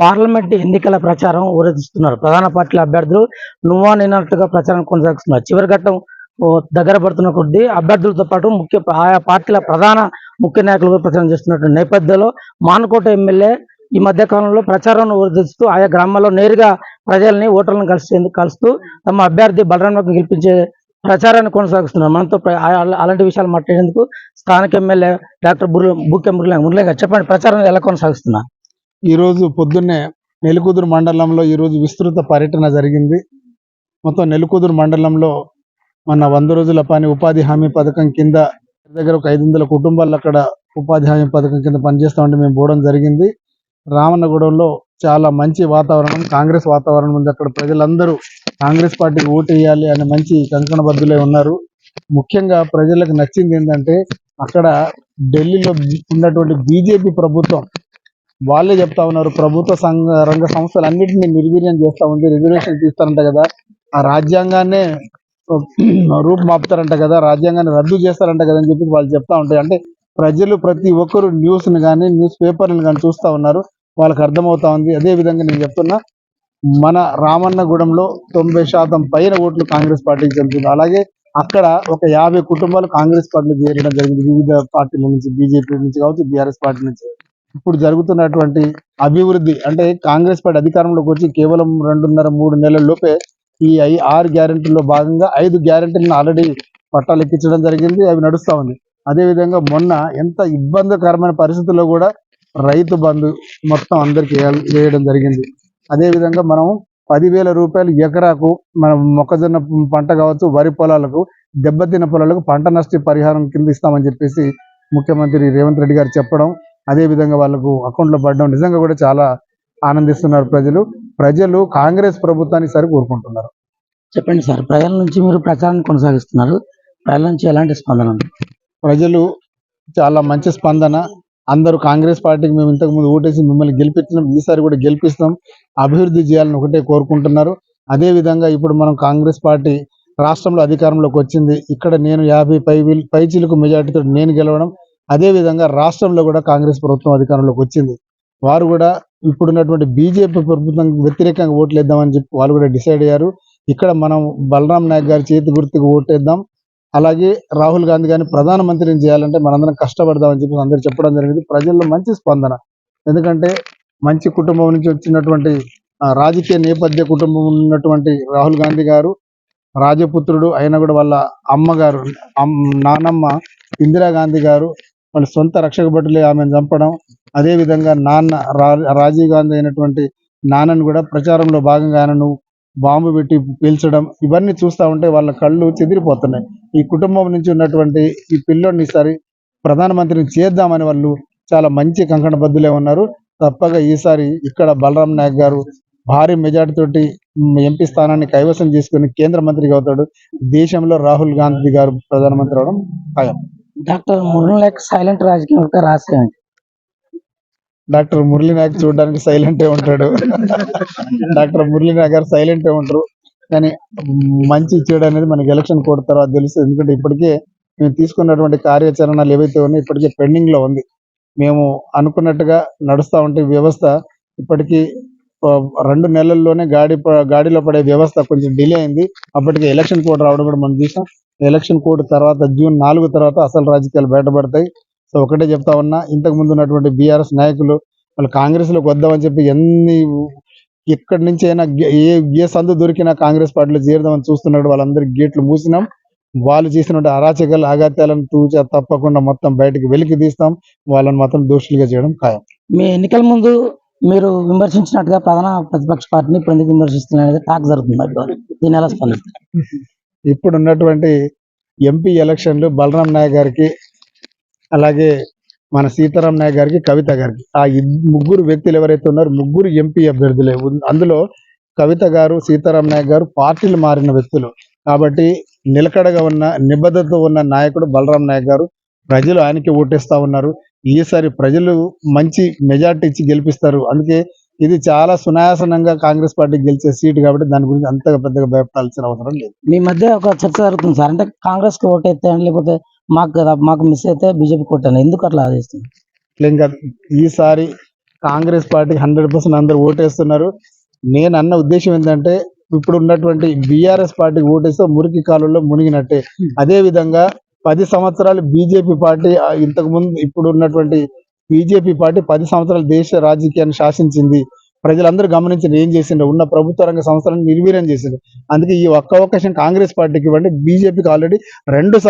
Parliament ఎన్నికల ప్రచారం ఊరేగిస్తున్నారు. ప్రధాన పార్టీల అభ్యర్థులు నువ్వా నేనట్టుగా ప్రచారం కొనసాగిస్తున్నారు. చివరి ఘట్టం ఓ, దగ్గర పడుతున్న కొద్దీ అభ్యర్థులతో పాటు ముఖ్య ఆయా పార్టీల ప్రధాన ముఖ్య నాయకులు ప్రచారం చేస్తున్నటువంటి నేపథ్యంలో మానకోట ఎమ్మెల్యే ఈ మధ్య కాలంలో ప్రచారం ఊరేగిస్తూ ఆయా గ్రామాల్లో నేరుగా ప్రజల్ని ఓటర్లను కలిసేందుకు కలుస్తూ తమ అభ్యర్థి బలరాంకు గెలిపించే ప్రచారాన్ని కొనసాగిస్తున్నారు. మనతో అలాంటి విషయాలు మాట్లాడేందుకు స్థానిక ఎమ్మెల్యే డాక్టర్ బుర్ర బూకే మురళి మురళి గారు చెప్పండి ప్రచారం ఎలా కొనసాగిస్తున్నారు? ఈ రోజు పొద్దున్నే నెలకుదురు మండలంలో ఈ రోజు విస్తృత పర్యటన జరిగింది. మొత్తం నెలుకూదురు మండలంలో మన వంద రోజుల పని ఉపాధి హామీ పథకం కింద దగ్గర ఒక ఐదు వందల కుటుంబాలు అక్కడ ఉపాధి హామీ పథకం కింద పనిచేస్తూ ఉంటే మేము పోవడం జరిగింది. రామన్నగూడెంలో చాలా మంచి వాతావరణం కాంగ్రెస్ వాతావరణం ఉంది. అక్కడ ప్రజలందరూ కాంగ్రెస్ పార్టీకి ఓటు వేయాలి అనే మంచి కంకణబద్ధులై ఉన్నారు. ముఖ్యంగా ప్రజలకు నచ్చింది ఏంటంటే అక్కడ ఢిల్లీలో ఉన్నటువంటి బీజేపీ ప్రభుత్వం వాళ్ళే చెప్తా ఉన్నారు ప్రభుత్వ సంఘ రంగ సంస్థలు అన్నింటినీ నిర్వీర్యం చేస్తా ఉంది రిజర్వేషన్ తీస్తారంట కదా. ఆ రాజ్యాంగాన్నే రూపు మాపుతారంట కదా రాజ్యాంగాన్ని రద్దు చేస్తారంట కదా అని చెప్పి వాళ్ళు చెప్తా ఉంటాయి. అంటే ప్రజలు ప్రతి ఒక్కరు న్యూస్ని కానీ న్యూస్ పేపర్ని కానీ చూస్తా ఉన్నారు. వాళ్ళకి అర్థమవుతా ఉంది. అదే విధంగా నేను చెప్తున్నా మన రామన్నగూడెంలో తొంభై శాతం పైన ఓట్లు కాంగ్రెస్ పార్టీకి చెందుతుంది. అలాగే అక్కడ ఒక యాభై కుటుంబాలు కాంగ్రెస్ పార్టీలో చేరడం జరిగింది. వివిధ పార్టీల నుంచి బీజేపీ నుంచి కావచ్చు బీఆర్ఎస్ పార్టీ నుంచి. ఇప్పుడు జరుగుతున్నటువంటి అభివృద్ధి అంటే కాంగ్రెస్ పార్టీ అధికారంలోకి వచ్చి కేవలం రెండున్నర మూడు నెలల లోపే ఈ ఐ- ఆరు గ్యారెంటీల్లో భాగంగా ఐదు గ్యారంటీలను ఆల్రెడీ పట్టాలు ఎక్కించడం జరిగింది అవి నడుస్తూ ఉంది. అదేవిధంగా మొన్న ఎంత ఇబ్బందికరమైన పరిస్థితుల్లో కూడా రైతు బంధు మొత్తం అందరికి వేయడం జరిగింది. అదేవిధంగా మనం పదివేల రూపాయలు ఎకరాకు మనం మొక్కజొన్న పంట కావచ్చు వరి పొలాలకు దెబ్బతిన్న పొలాలకు పంట నష్ట పరిహారం కింద ఇస్తామని చెప్పేసి ముఖ్యమంత్రి రేవంత్ రెడ్డి గారు చెప్పడం అదే విధంగా వాళ్ళకు అకౌంట్లో పడడం నిజంగా కూడా చాలా ఆనందిస్తున్నారు ప్రజలు. ప్రజలు కాంగ్రెస్ ప్రభుత్వాన్ని సరి కోరుకుంటున్నారు. చెప్పండి సార్ ప్రజల నుంచి మీరు ప్రచారాన్ని కొనసాగిస్తున్నారు. ప్రజల నుంచి ఎలాంటి స్పందన ప్రజలు చాలా మంచి స్పందన. అందరూ కాంగ్రెస్ పార్టీకి మేము ఇంతకు ముందు ఓటేసి మిమ్మల్ని గెలిపించినాం. ఈసారి కూడా గెలిపిస్తాం. అభివృద్ధి చేయాలని ఒకటే కోరుకుంటున్నారు. అదే విధంగా ఇప్పుడు మనం కాంగ్రెస్ పార్టీ రాష్ట్రంలో అధికారంలోకి వచ్చింది. ఇక్కడ నేను యాభై పై పైచీలకు మెజార్టీతో నేను గెలవడం అదే విధంగా రాష్ట్రంలో కూడా కాంగ్రెస్ ప్రభుత్వం అధికారంలోకి వచ్చింది. వారు కూడా ఇప్పుడున్నటువంటి బీజేపీ ప్రభుత్వం వ్యతిరేకంగా ఓట్లేద్దామని చెప్పి వాళ్ళు కూడా డిసైడ్ అయ్యారు. ఇక్కడ మనం బలరాం నాయక్ గారి చేతి గుర్తుకు ఓటేద్దాం. అలాగే రాహుల్ గాంధీ గారిని ప్రధానమంత్రిని చేయాలంటే మనందరం కష్టపడదామని చెప్పి అందరూ చెప్పడం జరిగింది. ప్రజల్లో మంచి స్పందన. ఎందుకంటే మంచి కుటుంబం నుంచి వచ్చినటువంటి రాజకీయ నేపథ్య కుటుంబం ఉన్నటువంటి రాహుల్ గాంధీ గారు రాజపుత్రుడు అయినా కూడా వాళ్ళ అమ్మగారు అమ్- నానమ్మ ఇందిరాగాంధీ గారు వాళ్ళ సొంత రక్షక భటులే ఆమెను చంపడం. అదే విధంగా నాన్న రా- రాజీవ్ గాంధీ అయినటువంటి నాన్నను కూడా ప్రచారంలో భాగంగా ఆయనను బాంబు పెట్టి పీల్చడం ఇవన్నీ చూస్తా ఉంటే వాళ్ళ కళ్ళు చెదిరిపోతున్నాయి. ఈ కుటుంబం నుంచి ఉన్నటువంటి ఈ పిల్లోడిని ఈసారి ప్రధానమంత్రిని చేద్దామని వాళ్ళు చాలా మంచి కంకణ బద్దులే ఉన్నారు. తప్పక ఈసారి ఇక్కడ బలరాం నాయక్ గారు భారీ మెజార్టీ తోటి ఎంపీ స్థానాన్ని కైవసం చేసుకుని కేంద్ర మంత్రిగా అవుతాడు. దేశంలో రాహుల్ గాంధీ గారు ప్రధానమంత్రి అవడం ఖాయం. డాక్టర్ మురళినాయక్ సైలెంట్ రాజకీయం యొక్క రహస్యం డాక్టర్ మురళినాయక్ చూడడానికి సైలెంట్ ఉంటాడు. డాక్టర్ మురళినాయక్ గారు సైలెంట్ ఉంటారు కానీ మంచి చెడు అనేది మనకి ఎలక్షన్ కోడ్ తర్వాత తెలుసు ఎందుకంటే ఇప్పటికే మేము తీసుకున్నటువంటి కార్యాచరణలు ఏవైతే ఉన్నాయో ఇప్పటికే పెండింగ్లో ఉంది. మేము అనుకున్నట్టుగా నడుస్తూ ఉంటే వ్యవస్థ ఇప్పటికీ రెండు నెలల్లోనే గాడి ప- గాడిలో పడే వ్యవస్థ కొంచెం డిలే అయింది. అప్పటికే ఎలక్షన్ కోడ్ రావడం కూడా మనం చూసాం. ఎలక్షన్ కోడ్ తర్వాత జూన్ నాలుగు తర్వాత అసలు రాజకీయాలు బయటపడతాయి. సో ఒకటే చెప్తా ఉన్నా ఇంతకు ముందు ఉన్నటువంటి బీఆర్ఎస్ నాయకులు వాళ్ళు కాంగ్రెస్లోకి వద్దామని చెప్పి ఎన్ని ఎక్కడి నుంచి అయినా ఏ ఏ సందు దొరికినా కాంగ్రెస్ పార్టీలో చేరదామని చూస్తున్నాడు వాళ్ళందరికి గేట్లు మూసినాం. వాళ్ళు చేసినటువంటి అరాచకాలు అగాత్యాలను తూచా తప్పకుండా మొత్తం బయటకు వెలికి తీస్తాం. వాళ్ళని మాత్రం దోషులుగా చేయడం ఖాయం. మీ ఎన్నికల ముందు మీరు విమర్శించినట్టుగా ప్రధాన ప్రతిపక్ష పార్టీని ఇప్పుడు ఎందుకు విమర్శిస్తున్నారు. టాక్ జరుగుతుంది దీని ఎలా స్పందిస్తారు? ఇప్పుడు ఉన్నటువంటి ఎంపీ ఎలక్షన్లు బలరాం నాయక్ గారికి అలాగే మన సీతారాం నాయక్ గారికి కవిత గారికి. ఆ ఇద్- ముగ్గురు వ్యక్తులు ఎవరైతే ఉన్నారో ముగ్గురు ఎంపీ అభ్యర్థులే. అందులో కవిత గారు సీతారాం నాయక్ గారు పార్టీలు మారిన వ్యక్తులు. కాబట్టి నిలకడగా ఉన్న నిబద్ధతతో ఉన్న నాయకుడు బలరాం నాయక్ గారు ప్రజలు ఆయనకి ఓటేస్తా ఉన్నారు. ఈసారి ప్రజలు మంచి మెజార్టీ ఇచ్చి గెలిపిస్తారు. అందుకే ఇది చాలా సునాయాసనంగా కాంగ్రెస్ పార్టీ గెలిచే సీటు కాబట్టి దాని గురించి అంతగా పెద్దగా భయపడాల్సిన అవసరం లేదు. మీ మధ్య ఒక చర్చ జరుగుతుంది సార్. అంటే కాంగ్రెస్కి ఓటు అయితే లేకపోతే మాకు కదా మాకు మిస్ అయితే బీజేపీ కొట్టాను ఎందుకు అట్లా ఇట్లా ఇంకా ఈసారి కాంగ్రెస్ పార్టీకి హండ్రెడ్ పర్సెంట్ అందరు ఓటేస్తున్నారు. నేను అన్న ఉద్దేశం ఏంటంటే ఇప్పుడు ఉన్నటువంటి బీఆర్ఎస్ పార్టీకి ఓటేస్తే మురికి కాలంలో మునిగినట్టే. అదే విధంగా పది సంవత్సరాలు బీజేపీ పార్టీ ఇంతకు ముందు ఇప్పుడు ఉన్నటువంటి బీజేపీ పార్టీ పది సంవత్సరాలు దేశ రాజకీయాన్ని శాసించింది. ప్రజలందరూ గమనించిన ఏం చేసిండ్రు? ఉన్న ప్రభుత్వ రంగ సంస్థలను నిర్వీర్యం చేసిండ్రు. అందుకే ఈ ఒక్క అవకాశం కాంగ్రెస్ పార్టీకి ఇవ్వండి. బీజేపీకి ఆల్రెడీ రెండు సార్లు